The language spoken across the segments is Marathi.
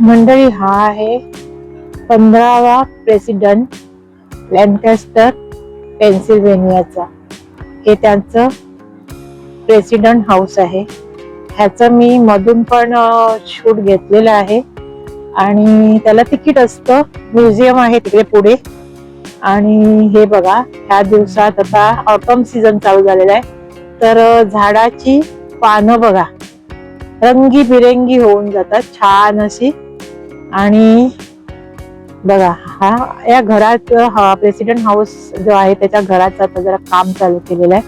मंडळी हा आहे पंधरावा प्रेसिडेंट लँकेस्टर पेन्सिल्वेनियाचा हे त्यांचं प्रेसिडेंट हाऊस आहे. ह्याचं मी मधून पण शूट घेतलेलं आहे. आणि त्याला तिकीट असतं. म्युझियम आहे तिकडे पुढे. आणि हे बघा ह्या दिवसात आता ऑटम सीझन चालू झालेला आहे. तर झाडाची पानं बघा. रंगीबिरंगी होऊन जातात छान अशी. आणि बघा हा या घरात हा प्रेसिडेंट हाऊस जो आहे त्याच्या घराचं आता जरा काम चालू केलेलं आहे.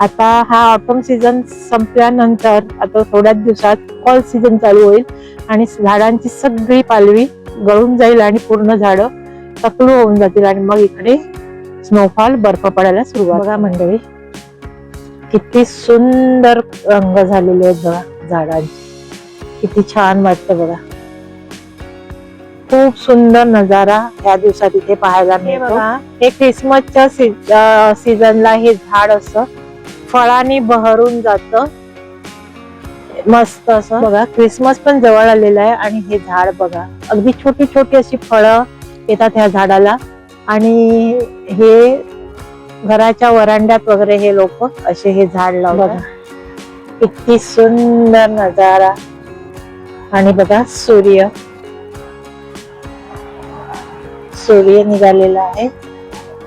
आता हा ऑटम सीझन संपल्यानंतर आता थोड्याच दिवसात फॉल सीझन चालू होईल आणि झाडांची सगळी पालवी गळून जाईल आणि पूर्ण झाडं तकलू होऊन जातील आणि मग इकडे स्नोफॉल बर्फ पडायला सुरुवात बघा मंडळी किती सुंदर रंग झालेले आहेत बघा झाडांची. किती छान वाटतं बघा. खूप सुंदर नजारा या दिवसात इथे पाहायला मिळतो. हे क्रिसमसच्या सीझनला हे झाड असं फळांनी बहरून जात. मस्त असं. बघा क्रिसमस पण जवळ आलेला आहे आणि हे झाड बघा. अगदी छोटी छोटी अशी फळं येतात ह्या झाडाला. आणि हे घराच्या वरांड्यात वगैरे हे लोक असे हे झाड लावतात. किती सुंदर नजारा. आणि बघा सूर्य. सूर्य निघालेला आहे.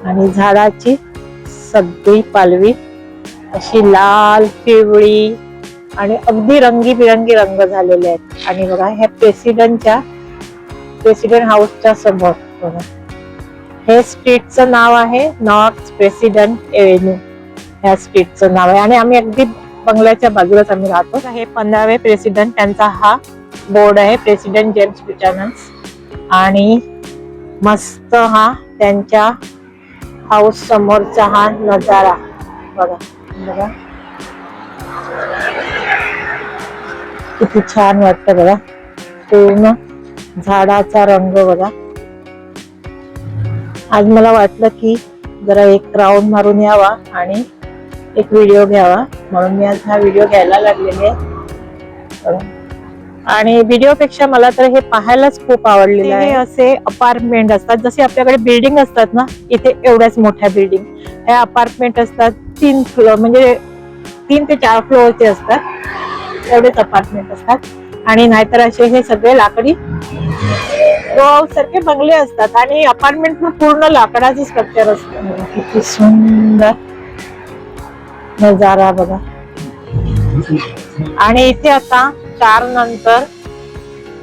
आणि झाडाची सगळी पालवी अशी लाल पिवळी आणि अगदी रंगीबिरंगी रंग झालेले आहेत. आणि बघा ह्या प्रेसिडेंटच्या प्रेसिडेंट हाऊसच्या समोर बघा. हे स्ट्रीटचं नाव आहे नॉर्थ प्रेसिडेंट एव्हेन्यू. ह्या स्ट्रीटचं नाव आहे. आणि आम्ही अगदी बंगल्याच्या बाजूलाच आम्ही राहतो. हे पंधरावे प्रेसिडेंट त्यांचा हा बोर्ड आहे प्रेसिडेंट जेम्स ब्युचानन्स आणि मस्त हा त्यांच्या हाऊस समोरचा हा नजारा. बघा बघा. किती छान वाटतं बघा. पूर्ण झाडाचा रंग बघा. आज मला वाटलं की जरा एक राऊंड मारून यावा आणि एक व्हिडिओ घ्यावा. म्हणून मी आज हा व्हिडिओ घ्यायला लागलेले आहे. आणि व्हिडिओ पेक्षा मला तर हे पाहायलाच खूप आवडलेलं आहे. असे अपार्टमेंट असतात जसे आपल्याकडे बिल्डिंग असतात ना इथे एवढ्याच मोठ्या बिल्डिंग हे अपार्टमेंट असतात तीन फ्लोअर म्हणजे तीन ते चार फ्लोअरचे असतात. एवढेच अपार्टमेंट असतात. आणि नाहीतर असे हे सगळे लाकडी सारखे बंगले असतात. आणि अपार्टमेंट पूर्ण लाकडाचं स्ट्रक्चर असतं. किती सुंदर नजारा बघा. आणि इथे आता चार नंतर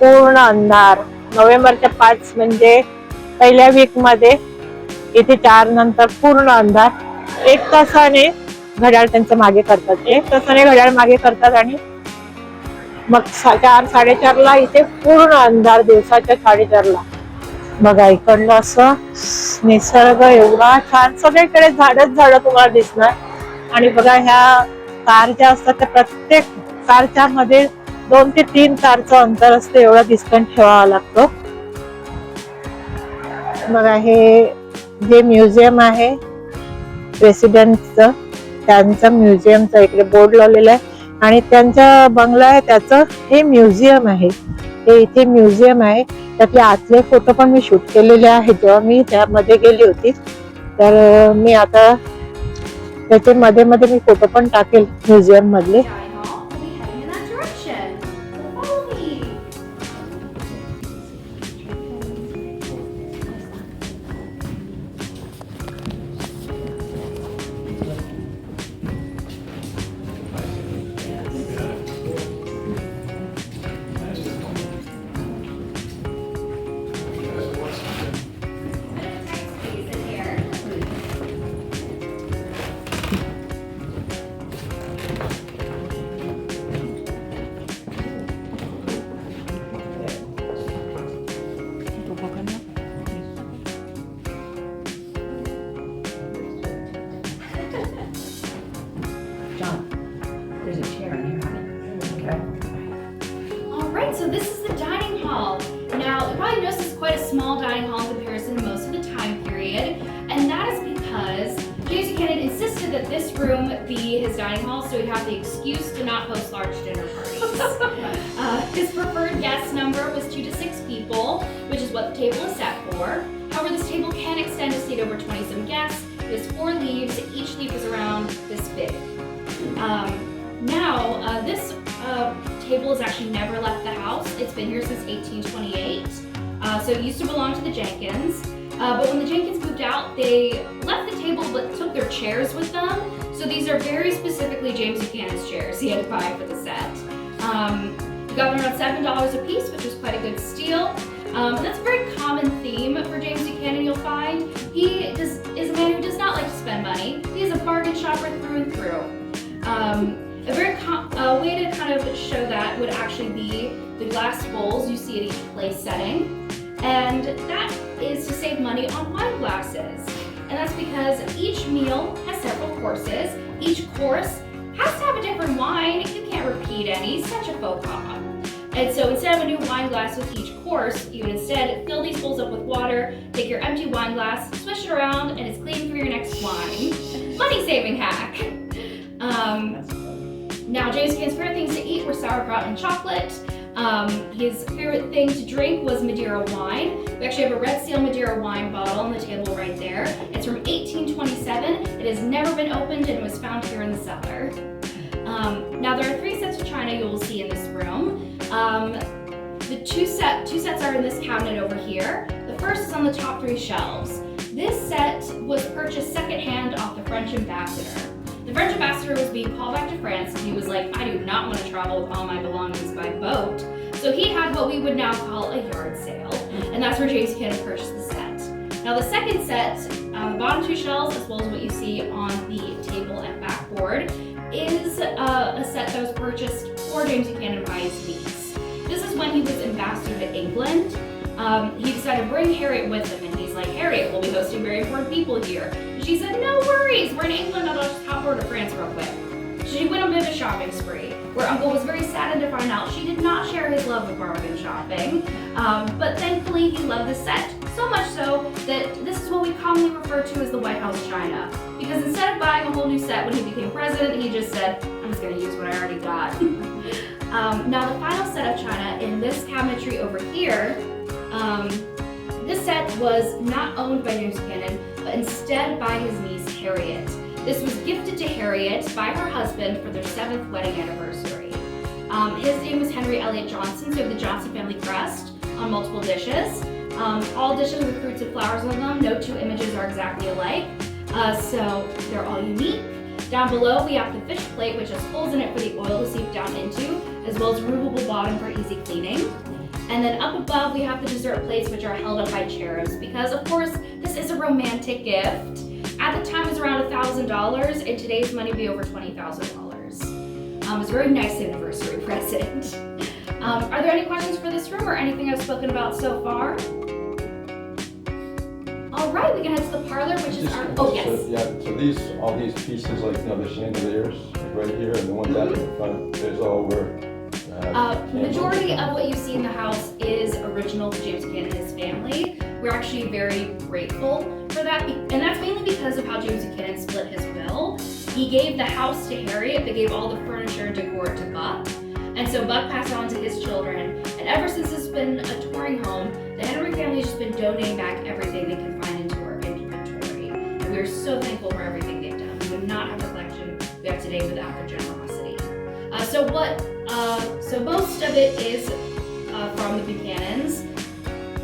पूर्ण अंधार. नोव्हेंबरच्या पाच म्हणजे पहिल्या वीकमध्ये इथे चार नंतर पूर्ण अंधार. एक तासाने घड्याळ त्यांचं मागे करतात. एक तासाने घड्याळ मागे करतात आणि मग सा- चार साडेचारला इथे पूर्ण अंधार दिवसाच्या साडेचारला. बघा इकडलं असं निसर्ग एवढा छान. सगळीकडे झाडच झाड तुम्हाला दिसणार. आणि बघा ह्या कार ज्या असतात त्या प्रत्येक कारच्या मध्ये दोन ते तीन तारचं अंतर असतं एवढा डिस्टन्स ठेवावं लागतो. बघा हे जे म्युझियम आहे प्रेसिडेंटचं त्यांचं म्युझियमचं इकडे बोर्ड लावलेलं आहे. आणि त्यांचा बंगला आहे त्याचं हे म्युझियम आहे. हे इथे म्युझियम आहे. त्यातले आतले फोटो पण मी शूट केलेले आहेत. जेव्हा मी त्यामध्ये गेली होती तर मी आता त्याचे मध्ये मध्ये मी फोटो पण टाकेल म्युझियम मधले. Dinner parties. uh, his preferred guest number was two to six people, which is what the table is set for. However, this table can extend to seat over 20 some guests. There's four leaves, each leaf is around this big. Um, now, uh, this uh, table has actually never left the house. It's been here since 1828. Uh, so it used to belong to the Jenkins. Uh, but when the Jenkins moved out, they left the table but took their chairs with them. So these are very specifically James Buchanan's chairs he had to buy for the set. Um, we got them around seven dollars a piece, which was quite a good steal. Um, that's a very common theme for James Buchanan. You'll find he does, is a man who does not like to spend money. He is a bargain shopper through and through. Um, a very uh, way to kind of show that would actually be the glass bowls you see at each place setting, and that is to save money on wine glasses. And that's because each meal has several courses. Each course has to have a different wine. You can't repeat any, such a faux pas. And so instead of a new wine glass with each course, you would instead fill these bowls up with water, take your empty wine glass, swish it around, and it's clean for your next wine. Money saving hack. Um, now, James favorite things to eat were sauerkraut and chocolate. Um, his favorite thing to drink was Madeira wine. We actually have a Red Seal Madeira wine bottle on the table right there. It's from 1827. It has never been opened and was found here in the cellar. Um, now there are three sets of china you will see in this room. Um, the two set two sets are in this cabinet over here. The first is on the top three shelves. This set was purchased secondhand off the French ambassador. The French ambassador was being called back to France and he was like, I do not want to travel with all my belongings by boat. So he had what we would now call a yard sale. And that's where James Buchanan purchased the set. Now the second set, uh, the bottom two shelves, as well as what you see on the table and backboard, is uh, a set that was purchased for James Buchanan by his niece. This is when he was ambassador to England. Um, he decided to bring Harriet with him, and he's like, Harriet, we'll be hosting very important people here. And she said, No worries, we're in England, I'll just hop over to France real quick. So she went on a bit of a shopping spree, Uncle was very saddened to find out she did not share his love of bargain shopping. Um, but thankfully, he loved the set so much so that this is what we commonly refer to as the White House China. Because instead of buying a whole new set when he became president, he just said, I'm just going to use what I already got. um, now, the final set of china in this cabinetry over here, um, this set was not owned by James Cannon, but instead by his niece Harriet. This was gifted to Harriet by her husband for their seventh wedding anniversary. Um, his name was Henry Elliott Johnson, so the Johnson family crest on multiple dishes. Um, all dishes with fruits and flowers on them. No two images are exactly alike, uh, so they're all unique. Down below, we have the fish plate, which has holes in it for the oil to seep down into, as well as a removable bottom for easy cleaning. And then up above, we have the dessert plates, which are held up by cherubs, because of course, this is a romantic gift. At the time, it was around $1,000. In today's money, be over $20,000. Um, it's a very nice anniversary present. Um, are there any questions for this room or anything I've spoken about so far? All right, we can head to the parlor, which is our, oh, So, yes. Yeah, so these, all these pieces, like, you know, the chandeliers right here and the ones out in the front, there's all where. Uh, majority of what you see in the house is original to James Buchanan and his family. We're actually very grateful for that, and that's mainly because of how James Buchanan split his will. He gave the house to Harriet, but gave all the furniture and decor to Buck. And so Buck passed on to his children, and ever since it's been a touring home, the Henry family's just been donating back everything they can find into our inventory. And we're so thankful for everything they've done. We would not have the collection we have today without their generosity. Uh, so what? Uh, so most of it is uh, from the Buchanans.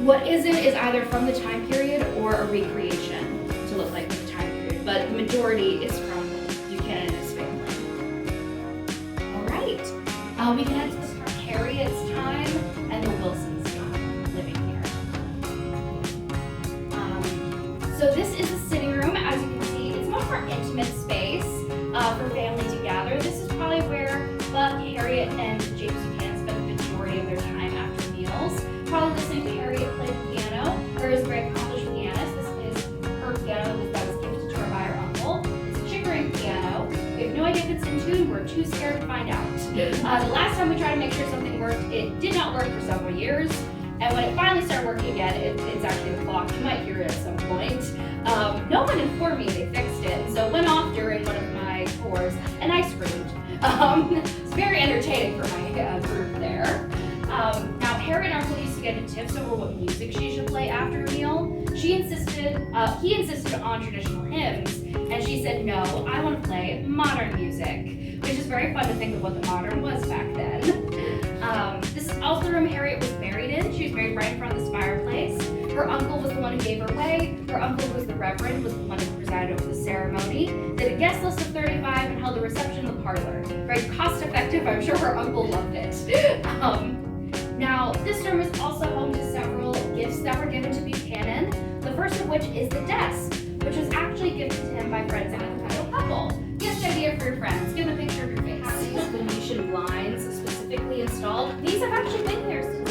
What isn't is either from the time period or a recreation to look like the time period. But the majority is from Buchanan and his family. All right. Uh, we can head to the Harriet's time and the Wilsons' time living here. Um, so this is the sitting room. As you can see, it's much more intimate space uh, for family to gather. This is probably where Buck, Harriet, and idea if it's in tune. We're too scared to find out. Uh, the last time we tried to make sure something worked, it did not work for several years. And when it finally started working again, it, it's actually the clock. You might hear it at some point. Um, no one informed me they fixed it, so it went off during one of my tours, and I screamed. Um, it's very entertaining for my uh, group there. Um, now, Harry and Uncle used to get tips over what music she should play after a meal, she insisted, uh, he insisted on traditional hymns, and she said, no, I want to play modern music, which is very fun to think of what the modern was back then. Um, this is also the room Harriet was buried in. She was buried right in front of this fireplace. Her uncle was the one who gave her away. Her uncle, who was the reverend, was the one who presided over the ceremony. Did a guest list of 35 and held a reception in the parlor. Very cost effective. I'm sure her uncle loved it. Um, now, this room is also home to several gifts that were given to Buchanan. The first of which is the desk, which was actually gifted to him by friends the title couple. Gift idea for your friends. Give them a picture of your face. These Venetian blinds specifically installed. These have actually been there since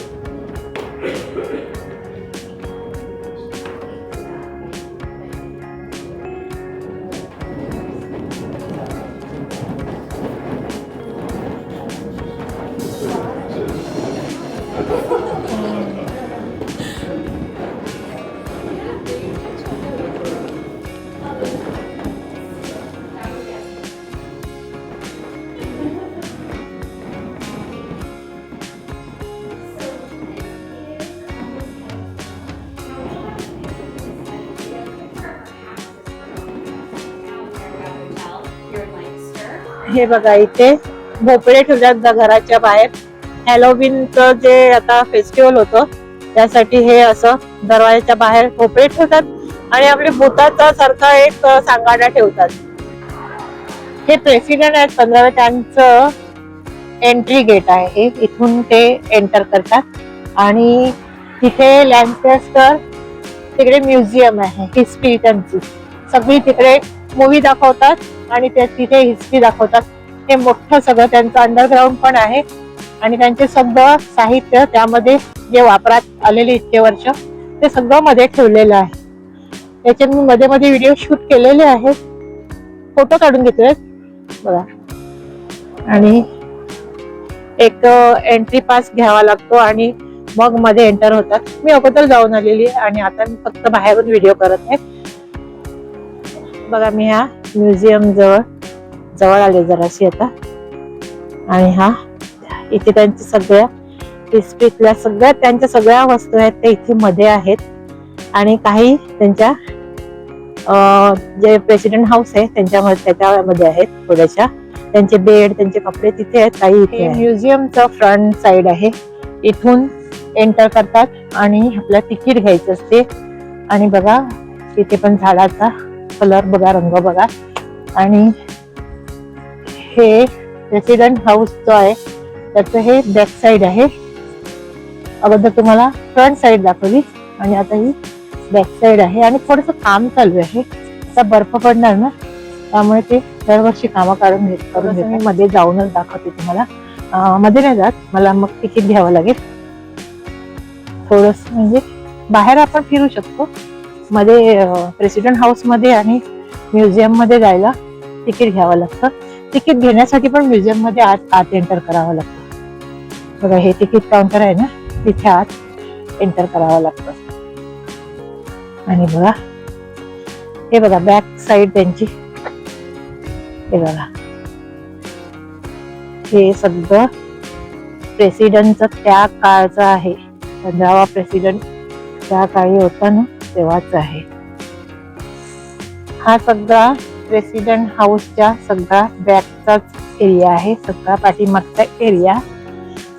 हे बघा इथे भोपळे ठेवतात घराच्या बाहेर. हॅलोविनचं जे आता फेस्टिवल होतं त्यासाठी हे असं दरवाजाच्या बाहेर भोपळे ठेवतात आणि आपले भूताचा सारखा एक सांगाडा ठेवतात. हे प्रेसिडेंट आहेत पंधराव्या त्यांचं एंट्री गेट आहे. हे इथून ते एंटर करतात. आणि तिथे लँकेस्टर तिकडे म्युझियम आहे हिस्ट्री त्यांची. सगळी तिकडे मूवी दाखवतात. आणि ते तिथे हिस्ट्री दाखवतात. हे मोठं सगळं त्यांचं अंडरग्राऊंड पण आहे. आणि त्यांचे सगळं साहित्य त्यामध्ये जे वापरात आलेले इतके वर्ष ते सगळं मध्ये ठेवलेलं आहे. त्याचे मी मध्ये मध्ये व्हिडिओ शूट केलेले आहेत. फोटो काढून घेतोय. बघा. आणि एक एंट्री पास घ्यावा लागतो आणि मग मध्ये एंटर होतात. मी अगोदर जाऊन आलेली आणि आता मी फक्त बाहेरून व्हिडिओ करत आहे. बघा मी ह्या म्युझियम जवळ जवळ आले जराशी आता. आणि हा इथे त्यांच्या सगळ्या हिस्ट्रीतल्या सगळ्या त्यांच्या सगळ्या वस्तू आहेत त्या इथे मध्ये आहेत. आणि काही त्यांच्या जे प्रेसिडेंट हाऊस आहे त्यांच्यामध्ये त्याच्यामध्ये आहेत थोड्याशा. त्यांचे बेड त्यांचे कपडे तिथे आहेत काही इथे म्युझियमचं फ्रंट साइड आहे. इथून एंटर करतात आणि आपलं तिकीट घ्यायचं असते. आणि बघा तिथे पण झाडाचा कलर बघा रंग बघा. आणि हे प्रेसिडेंट हाऊस जो आहे त्याचं हे बॅक साइड आहे. अगोदर तुम्हाला फ्रंट साइड दाखवली. आणि आता ही बॅक साइड आहे. आणि थोडस काम चालू आहे. आता बर्फ पडणार ना त्यामुळे ते दरवर्षी कामं काढून घेत करून घेतात. मी मध्ये जाऊनच दाखवते तुम्हाला. मध्ये नाही जात. मला मग तिकीट घ्यावं लागेल. थोडस म्हणजे बाहेर आपण फिरू शकतो. मध्ये प्रेसिडेंट हाऊसमध्ये आणि म्युझियममध्ये जायला तिकीट घ्यावं लागतं. तिकीट घेण्यासाठी पण म्युझियममध्ये आत आत एंटर करावं लागतं. बघा हे तिकीट काउंटर आहे ना तिथे आत एंटर करावं लागतं. आणि बघा हे बघा बॅक साईड त्यांची. हे बघा. हे सगळं प्रेसिडेंटचं त्या काळचं आहे. पंधरावा प्रेसिडेंट त्या काळी होता ना. तेव्हाच आहे. हा सगळा प्रेसिडेंट हाऊसच्या सगळा बॅकचाच एरिया आहे. सगळा पाठीमागचा एरिया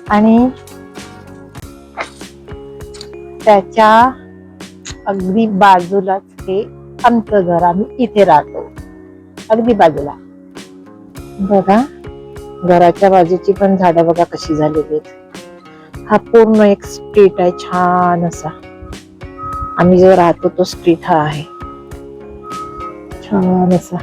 आणि त्याच्या अगदी बाजूलाच हे आमचं घर आम्ही इथे राहतो. अगदी बाजूला. बघा घराच्या बाजूची पण झाडं बघा कशी झालेली आहेत. हा पूर्ण एक स्ट्रीट आहे छान असा. आम्ही जो राहतो तो स्ट्रीट हा आहे. छान असा.